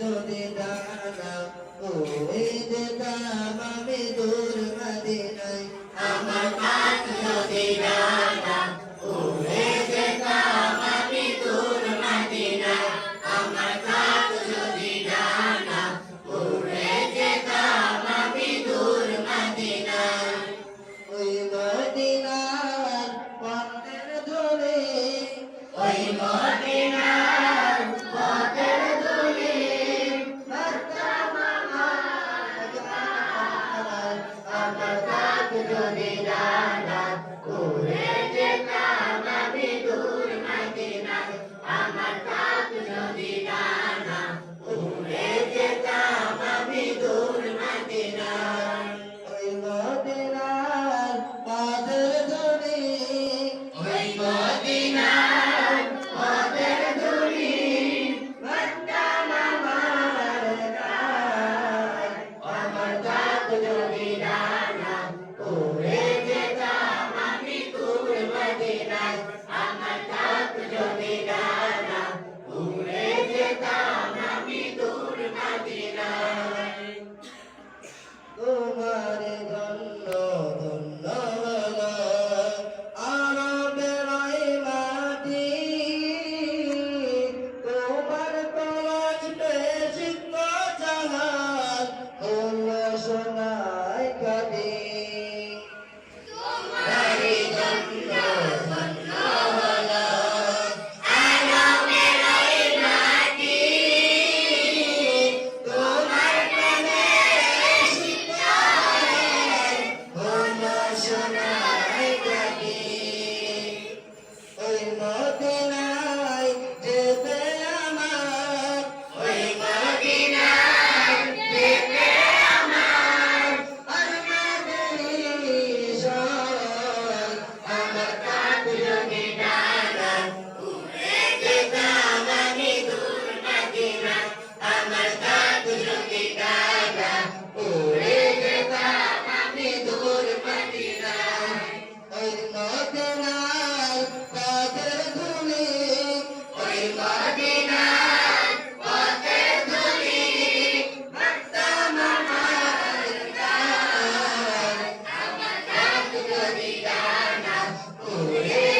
হুজুর দিদানা ও দিদাম আমি দূর মদিনায়। আমার পাত্র দিদানা ও দিদাম আমি দূর মদিনায়। আমার পাত্র দিদানা ও দিদাম আমি দূর মদিনায়। ওই মদিনার Yeah.